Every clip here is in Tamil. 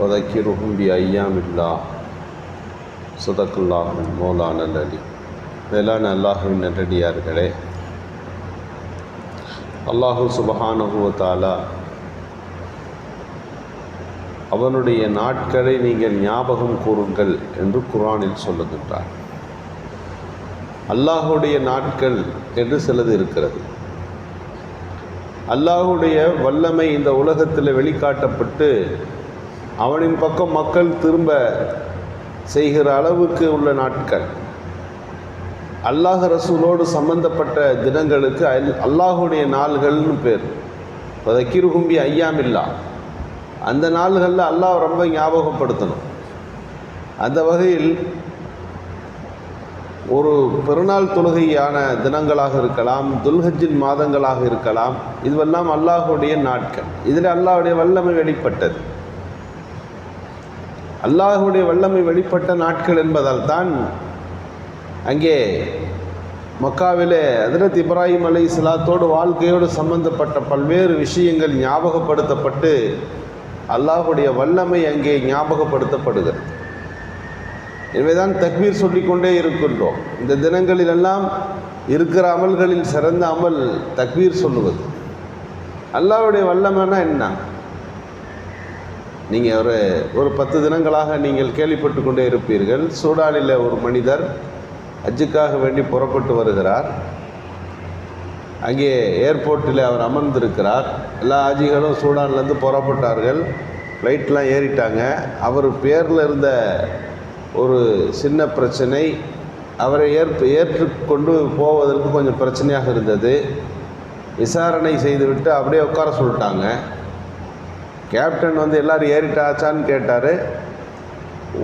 வதக்கிருகும் பி ஐயாமில்லா சுதக்குல்லாஹின் மோலான அலி வேளாண் அல்லாஹுவின் நன்றடியார்களே அல்லாஹு சுபஹானுகுவத்தாலா அவனுடைய நாட்களை நீங்கள் ஞாபகம் கூறுங்கள் என்று குரானில் சொல்லுகின்றார். அல்லாஹுடைய நாட்கள் என்று சிலது இருக்கிறது. அல்லாஹுடைய வல்லமை இந்த உலகத்தில் வெளிக்காட்டப்பட்டு அவனின் பக்கம் மக்கள் திரும்ப செய்கிற அளவுக்கு உள்ள நாட்கள். அல்லாஹ் ரசூலோடு சம்பந்தப்பட்ட தினங்களுக்கு அல் அல்லாஹுடைய நாள்கள்னு பேர். கிருகும்பி ஐயாமில்லா. அந்த நாள்களில் அல்லாஹ் ரொம்ப ஞாபகப்படுத்தணும். அந்த வகையில் ஒரு பெருநாள் தொழுகையான தினங்களாக இருக்கலாம் துல்ஹஜின் மாதங்களாக இருக்கலாம் இதுவெல்லாம் அல்லாஹுடைய நாட்கள். இதில் அல்லாஹுடைய வல்லமை வெளிப்பட்டது. அல்லாஹுடைய வல்லமை வெளிப்பட்ட நாட்கள் என்பதால் தான் அங்கே மக்காவிலே ஹதரத் இப்ராஹிம் அலை இஸ்லாத்தோடு வாழ்க்கையோடு சம்பந்தப்பட்ட பல்வேறு விஷயங்கள் ஞாபகப்படுத்தப்பட்டு அல்லாஹுடைய வல்லமை அங்கே ஞாபகப்படுத்தப்படுகிறது. எனவேதான் தக்பீர் சொல்லிக்கொண்டே இருக்கின்றோம். இந்த தினங்களிலெல்லாம் இருக்கிற அமல்களில் சிறந்த அமல் தக்பீர் சொல்லுவது. அல்லாஹுடைய வல்லமைனா என்ன? நீங்கள் ஒரு ஒரு பத்து தினங்களாக நீங்கள் கேள்விப்பட்டு கொண்டே இருப்பீர்கள். சூடானில் ஒரு மனிதர் ஹஜ்ஜுக்காக வேண்டி புறப்பட்டு வருகிறார். அங்கே ஏர்போர்ட்டில் அவர் அமர்ந்திருக்கிறார். எல்லா ஆஜிகளும் சூடான்லேருந்து புறப்பட்டார்கள். ஃப்ளைட்லாம் ஏறிட்டாங்க. அவர் பேரில் இருந்த ஒரு சின்ன பிரச்சனை. அவரை ஏற்பு ஏற்றுக்கொண்டு போவதற்கு கொஞ்சம் பிரச்சனையாக இருந்தது. விசாரணை செய்துவிட்டு அப்படியே உட்கார சொல்லிட்டாங்க. கேப்டன் வந்து எல்லோரும் ஏறிட்டாச்சான்னு கேட்டார்.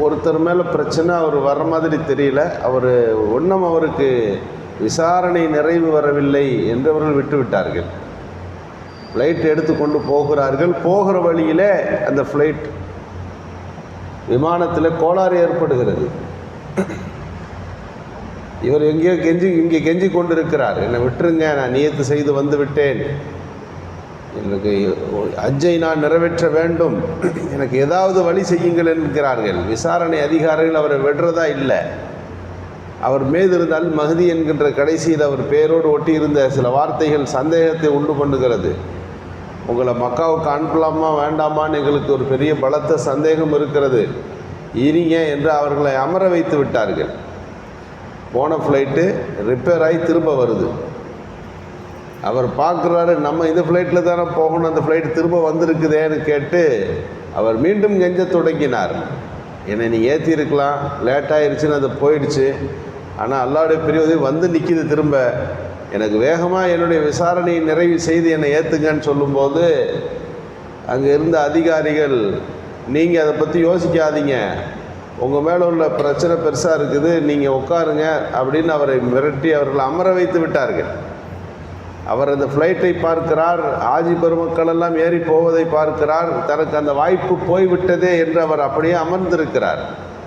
ஒருத்தர் மேலே பிரச்சனை அவர் வர மாதிரி தெரியல. அவர் ஒன்றும் அவருக்கு விசாரணை நிறைவு வரவில்லை என்றவர்கள் விட்டுவிட்டார்கள் ஃப்ளைட் எடுத்துக்கொண்டு போகிறார்கள். போகிற வழியிலே அந்த ஃப்ளைட் விமானத்தில் கோளாறு ஏற்படுகிறது. இவர் எங்கேயோ கெஞ்சி இங்கே கெஞ்சி கொண்டிருக்கிறார். என்னை விட்டுருங்க நான் நியத்து செய்து வந்து விட்டேன். எனக்கு அஜ்ஜை நான் நிறைவேற்ற வேண்டும். எனக்கு ஏதாவது வழி செய்யுங்கள் என்கிறார்கள். விசாரணை அதிகாரிகள் அவரை விடுறதா இல்லை. அவர் மேதிருந்தால் இருந்தால் மகதி என்கின்ற கடைசியில் அவர் பேரோடு ஒட்டியிருந்த சில வார்த்தைகள் சந்தேகத்தை உண்டு பண்ணுகிறது. உங்களை மக்காவுக்கு அனுப்பலாமா வேண்டாமான்னு எங்களுக்கு ஒரு பெரிய பலத்த சந்தேகம் இருக்கிறது. இருங்க என்று அவர்களை அமர வைத்து விட்டார்கள். போன ஃப்ளைட்டு ரிப்பேர் ஆகி திரும்ப வருது. அவர் பார்க்குறாரு நம்ம இந்த ஃப்ளைட்டில் தானே போகணும் அந்த ஃப்ளைட் திரும்ப வந்திருக்குதேன்னு கேட்டு அவர் மீண்டும் கெஞ்ச தொடங்கினார். என்னை நீ ஏற்றிருக்கலாம் லேட் ஆயிடுச்சுன்னு அது போயிடுச்சு. ஆனால் அல்லாவுடைய பெரிய உதவி வந்து நிற்கிது திரும்ப. எனக்கு வேகமாக என்னுடைய விசாரணையை நிறைவு செய்து என்னை ஏற்றுங்கன்னு சொல்லும்போது அங்கே இருந்த அதிகாரிகள் நீங்கள் அதை பற்றி யோசிக்காதீங்க. உங்கள் மேலே உள்ள பிரச்சனை பெருசாக இருக்குது நீங்கள் உட்காருங்க அப்படின்னு அவரை மிரட்டி அவர்களை அமர வைத்து விட்டார்கள். அவர் அந்த ஃப்ளைட்டை பார்க்கிறார். ஆஜி பெருமக்கள் எல்லாம் ஏறி போவதை பார்க்கிறார். தனக்கு அந்த வாய்ப்பு போய்விட்டதே என்று அவர் அப்படியே அமர்ந்திருக்கிறார்.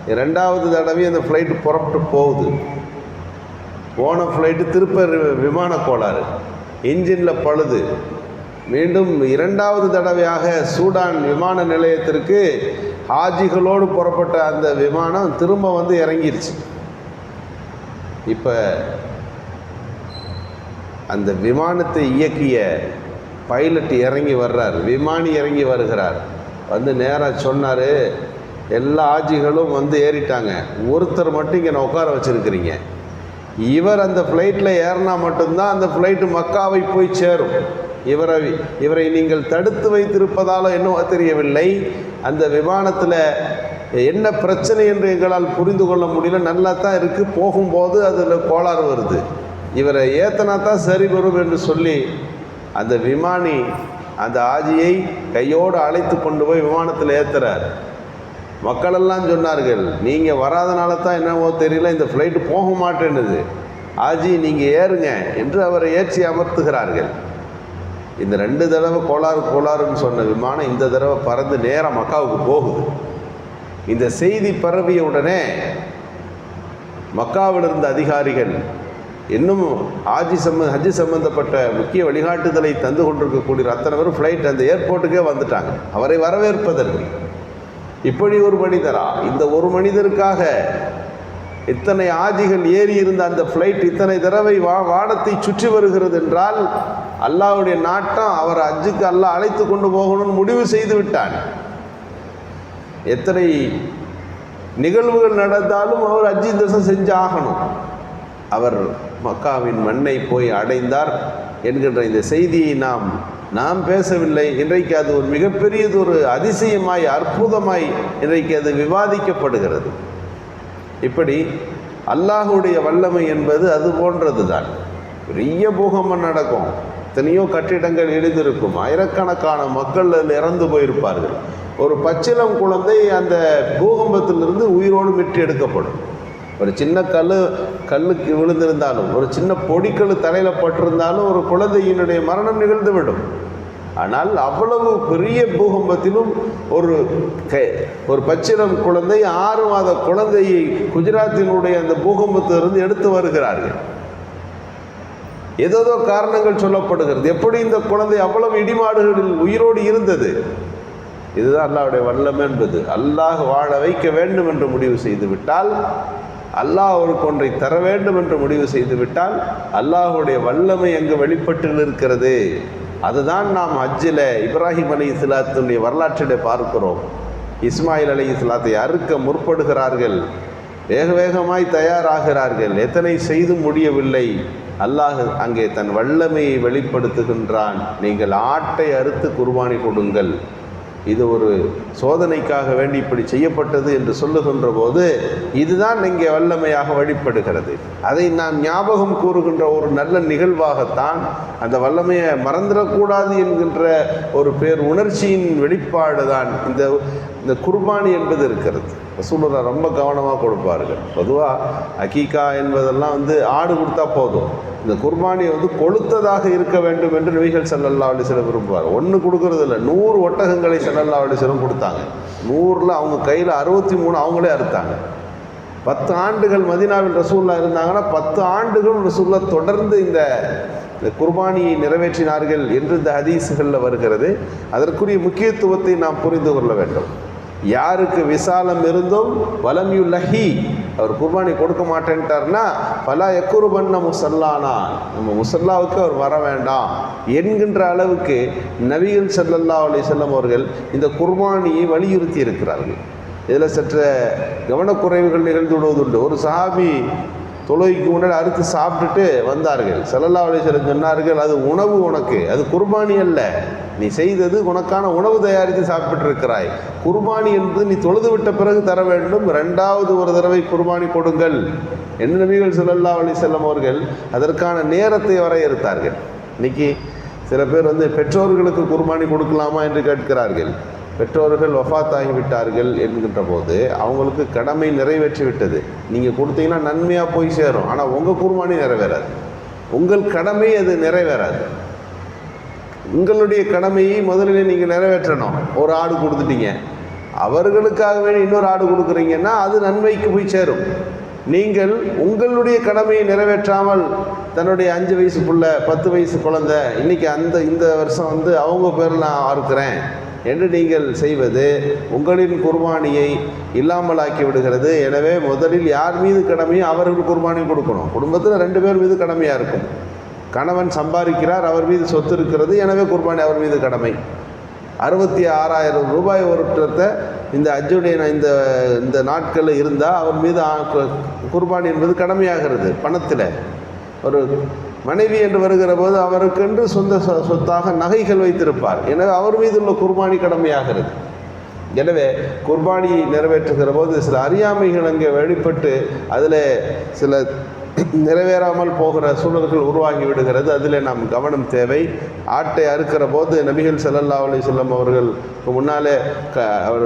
இரண்டாவது தடவை அந்த ஃப்ளைட்டு புறப்பட்டு போகுது. போன ஃப்ளைட்டு திருப்ப விமான கோளாறு. இன்ஜினில் பழுது. மீண்டும் இரண்டாவது தடவையாக சூடான் விமான நிலையத்திற்கு ஹாஜிகளோடு புறப்பட்ட அந்த விமானம் திரும்ப வந்து இறங்கிருச்சு. இப்போ அந்த விமானத்தை இயக்கிய பைலட் இறங்கி வர்றார். விமானி இறங்கி வருகிறார். வந்து நேராக சொன்னார் எல்லா ஆஜிகளும் வந்து ஏறிட்டாங்க. ஒருத்தர் மட்டும் இங்கே நான் உட்கார வச்சுருக்கிறீங்க. இவர் அந்த ஃப்ளைட்டில் ஏறினா மட்டும்தான் அந்த ஃப்ளைட்டு மக்காவை போய் சேரும். இவரை இவரை நீங்கள் தடுத்து வைத்திருப்பதாலோ என்னவோ தெரியவில்லை. அந்த விமானத்தில் என்ன பிரச்சனை என்று எங்களால் புரிந்து கொள்ள முடியல. நல்லா தான் இருக்குது போகும்போது அதில் கோளாறு வருது. இவரை ஏத்தனா தான் சரி வரும் என்று சொல்லி அந்த விமானி அந்த ஆஜியை கையோடு அழைத்து கொண்டு போய் விமானத்தில் ஏற்றுறார் மக்களெல்லாம் சொன்னார்கள் நீங்கள் வராதனால தான் என்னவோ தெரியல இந்த ஃப்ளைட்டு போக மாட்டேன்னுது. ஆஜி நீங்கள் ஏறுங்க என்று அவரை ஏற்றி அமர்த்துகிறார்கள். இந்த ரெண்டு தடவை கோளாறு கோளாறுன்னு சொன்ன விமானம் இந்த தடவை பறந்து நேராக மக்காவுக்கு போகுது. இந்த செய்தி பரவிய உடனே மக்காவில் இருந்த அதிகாரிகள் இன்னும் ஆஜி சம்ம ஹஜ்ஜு சம்பந்தப்பட்ட முக்கிய வழிகாட்டுதலை தந்து கொண்டிருக்கக்கூடிய அத்தனை பேரும் ஃப்ளைட் அந்த ஏர்போர்ட்டுக்கே வந்துட்டாங்க. அவரை வரவேற்பதற்கு. இப்படி ஒரு மனிதரா? இந்த ஒரு மனிதருக்காக இத்தனை ஆதிகள் ஏறி இருந்த அந்த ஃப்ளைட் இத்தனை தடவை வா வானத்தை சுற்றி வருகிறது என்றால் அல்லாஹ்வுடைய நாட்டம் அவர் அஜுக்கு அல்லாஹ் அழைத்து கொண்டு போகணும்னு முடிவு செய்து விட்டான். எத்தனை நிகழ்வுகள் நடந்தாலும் அவர் அஜி தசம் செஞ்சு ஆகணும் அவர் மக்காவின் மண்ணை போய் அடைந்தார் என்கின்ற இந்த செய்தியை நாம் நாம் பேசவில்லை. இன்றைக்கு அது ஒரு மிகப்பெரியது ஒரு அதிசயமாய் அற்புதமாய் இன்றைக்கு அது விவாதிக்கப்படுகிறது. இப்படி அல்லாஹுடைய வல்லமை என்பது அது போன்றது தான் பெரிய பூகம்பம் நடக்கும். எத்தனையோ கட்டிடங்கள் இடிந்திருக்கும். ஆயிரக்கணக்கான மக்கள் அதில் இறந்து போயிருப்பார்கள். ஒரு பச்சிலம் குழந்தை அந்த பூகம்பத்திலிருந்து உயிரோடு மீட்டு எடுக்கப்படும். ஒரு சின்ன கல் கல்லுக்கு விழுந்திருந்தாலும் ஒரு சின்ன பொடிக்கல் தலையில் பட்டிருந்தாலும் ஒரு குழந்தையினுடைய மரணம் நிகழ்ந்துவிடும். ஆனால் அவ்வளவு பெரிய பூகம்பத்திலும் ஒரு ஒரு பச்சிரம் குழந்தை ஆறு மாத குழந்தையை குஜராத்தினுடைய அந்த பூகம்பத்திலிருந்து எடுத்து வருகிறார்கள். ஏதோதோ காரணங்கள் சொல்லப்படுகிறது. எப்படி இந்த குழந்தை அவ்வளவு இடிமாடுகளில் உயிரோடு இருந்தது? இதுதான் அல்லாவுடைய வல்லம் என்பது. அல்லாஹ் வாழ வைக்க வேண்டும் என்று முடிவு செய்து விட்டால் அல்லாஹ் அவருக்கு ஒன்றை தர வேண்டும் என்று முடிவு செய்துவிட்டால் அல்லாஹுடைய வல்லமை அங்கு வெளிப்பட்டு இருக்கிறது? அதுதான் நாம் ஹஜ்ஜில் இப்ராஹிம் அலி இஸ்லாத்தினுடைய வரலாற்றிலே பார்க்கிறோம். இஸ்மாயில் அலி இஸ்லாத்தை அறுக்க முற்படுகிறார்கள். வேக வேகமாய் தயாராகிறார்கள். எத்தனை செய்து முடியவில்லை. அல்லாஹ் அங்கே தன் வல்லமையை வெளிப்படுத்துகின்றான். நீங்கள் ஆட்டை அறுத்து குர்பானி கொடுங்கள். இது ஒரு சோதனைக்காக வேண்டி இப்படி செய்யப்பட்டது என்று சொல்லுகின்ற போது இதுதான் இங்கே வல்லமையாக வழிபடுகிறது. அதை நான் ஞாபகம் கூறுகின்ற ஒரு நல்ல நிகழ்வாகத்தான் அந்த வல்லமையை மறந்துடக்கூடாது என்கின்ற ஒரு பேர் உணர்ச்சியின் வெளிப்பாடு தான் இந்த இந்த குர்பானி என்பது இருக்கிறது. ரசூலுல்லா ரொம்ப கவனமாக கொடுப்பார்கள். பொதுவாக அகீகா என்பதெல்லாம் வந்து ஆடு கொடுத்தா போதும். இந்த குர்பானி வந்து கொளுத்ததாக இருக்க வேண்டும் என்று நபிகள் சல்லல்லா அலைஹி விரும்புவார் ஒன்று கொடுக்கறது இல்லை நூறு ஒட்டகங்களை சல்லல்லா அலைஹி கொடுத்தாங்க. நூறில் அவங்க கையில் அறுபத்தி மூணு அவங்களே அறுத்தாங்க. பத்து ஆண்டுகள் மதினாவில் ரசூல்லா இருந்தாங்கன்னா பத்து ஆண்டுகள் ரசூல்லா தொடர்ந்து இந்த இந்த குர்பானியை நிறைவேற்றினார்கள் என்று இந்த ஹதீஸுகளில் வருகிறது. அதற்குரிய முக்கியத்துவத்தை நாம் புரிந்து கொள்ள வேண்டும். யாருக்கு விசாலம் இருந்தும் வலம் லஹி அவர் குர்பானி கொடுக்க மாட்டேன்ட்டார்னா பல எக்குருபண்ண முசல்லானா? நம்ம முசல்லாவுக்கு அவர் வர வேண்டாம் என்கின்ற அளவுக்கு நபிகள் ஸல்லல்லாஹு அலி செல்லம் அவர்கள் இந்த குர்பானியை வலியுறுத்தி இருக்கிறார்கள் இதில் சற்று கவனக்குறைவுகள் நிகழ்ந்து விடுவதுண்டு. ஒரு சஹாபி தொழுகைக்கு முன்னாடி அறுத்து சாப்பிட்டுட்டு வந்தார்கள். செல்லல்லா அலைஹி சொன்னார்கள் அது உணவு உனக்கு. அது குர்பானி அல்ல. நீ செய்தது உனக்கான உணவு தயாரித்து சாப்பிட்டிருக்கிறாய். குர்பானி என்பது நீ தொழுது விட்ட பிறகு தர வேண்டும். ரெண்டாவது ஒரு தடவை குர்பானி கொடுங்கள் என்று நபிகள் செல்லல்லா அலிசல்லம் அவர்கள் அதற்கான நேரத்தை வரையறுத்தார்கள். இன்னைக்கு சில பேர் வந்து பெற்றோர்களுக்கு குர்பானி கொடுக்கலாமா என்று கேட்கிறார்கள். பெற்றோர்கள் வஃபாத்தாகி விட்டார்கள் என்கின்ற போது அவங்களுக்கு கடமை நிறைவேற்றி விட்டது நீங்கள் கொடுத்தீங்கன்னா நன்மையாக போய் சேரும். ஆனால் உங்கள் குர்பானி நிறைவேறாது. உங்கள் கடமை அது நிறைவேறாது. உங்களுடைய கடமையை முதலில் நீங்கள் நிறைவேற்றணும். ஒரு ஆடு கொடுத்துட்டீங்க. அவர்களுக்காக வேண்டி இன்னொரு ஆடு கொடுக்குறீங்கன்னா அது நன்மைக்கு போய் சேரும். நீங்கள் உங்களுடைய கடமையை நிறைவேற்றாமல் தன்னுடைய அஞ்சு வயசு பிள்ளை பத்து வயசு குழந்தை இன்னைக்கு அந்த இந்த வருஷம் வந்து அவங்க பேரில் நான் அறுக்கிறேன். என்று நீங்கள் செய்வது உங்களின் குர்பானியை இல்லாமலாக்கி விடுகிறது. எனவே முதலில் யார் மீது கடமையோ அவர்கள் குர்பானி கொடுக்கணும். குடும்பத்தில் ரெண்டு பேர் மீது கடமையாக இருக்கும். கணவன் சம்பாதிக்கிறார் அவர் மீது சொத்து இருக்கிறது எனவே குர்பானி அவர் மீது கடமை. அறுபத்தி ஆறாயிரம் ரூபாய் ஒருத்தரத்தை இந்த அஜுடைய இந்த இந்த நாட்களில் இருந்தால் அவர் மீது ஆ- கு- குர்பானி என்பது கடமையாகிறது. பணத்தில். ஒரு மனைவி என்று வருகிற போது அவருக்கென்று சொந்த சொ- சொத்தாக நகைகள் வைத்திருப்பார். எனவே அவர் மீது உள்ள குர்பானி கடமையாகிறது எனவே குர்பானியை நிறைவேற்றுகிற போது சில அறியாமைகள் அங்கே வெளிப்பட்டு அதில் சில நிறைவேறாமல் போகிற சூழல்கள் உருவாகி விடுகிறது. அதில் நாம் கவனம் தேவை. ஆட்டை அறுக்கிற போது நபிகள் ஸல்லல்லாஹு அலி செல்லம் அவர்களுக்கு முன்னாலே க அவர்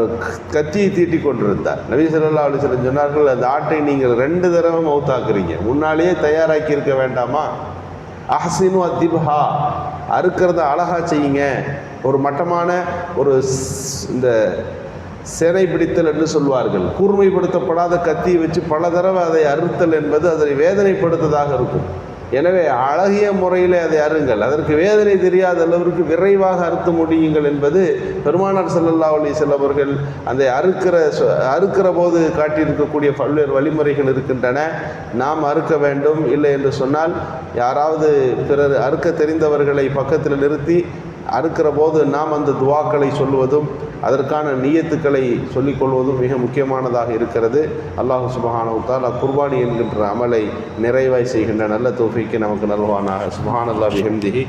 கத்தியை தீட்டி கொண்டிருந்தார். நபி ஸல்லல்லாஹு அலி செல்லம் சொன்னார்கள் அந்த ஆட்டை நீங்கள் ரெண்டு தடவை மௌத்தாக்குறீங்க முன்னாலேயே தயாராக்கி இருக்க வேண்டாமா? அஹசினு அத்திபஹா. அறுக்கிறத அழகா செய்யுங்க. ஒரு மட்டமான ஒரு இந்த சேனை பிடித்தல் என்று சொல்வார்கள். கூர்மைப்படுத்தப்படாத கத்தியை வச்சு பல தடவை அதை அறுத்தல் என்பது அதை வேதனைப்படுத்ததாக இருக்கும். எனவே அழகிய முறையில் அதை அருங்கள். அதற்கு வேதனை தெரியாத அளவிற்கு விரைவாக அறுத்து முடியுங்கள் என்பது பெருமானார் செல்லல்லா அலி செல்லவர்கள் அந்த அறுக்கிற சொ- அறுக்கிற போது காட்டியிருக்கக்கூடிய பல்வேறு வழிமுறைகள் இருக்கின்றன. நாம் அறுக்க வேண்டும் இல்லை என்று சொன்னால் யாராவது பிறர் அறுக்க தெரிந்தவர்களை பக்கத்தில் நிறுத்தி அறுக்கிற போது நாம் அந்த துவாக்களை சொல்லுவதும் அதற்கான நீயத்துக்களை சொல்லிக் கொள்வதும் மிக முக்கியமானதாக இருக்கிறது. அல்லாஹ் சுபஹானவுத்தால் தஆலா குர்பானி என்கின்ற அமலை நிறைவாய் செய்கின்ற நல்ல தோஃபிக்கு நமக்கு நல்வானாக அல்லா பிஹம்திஹி.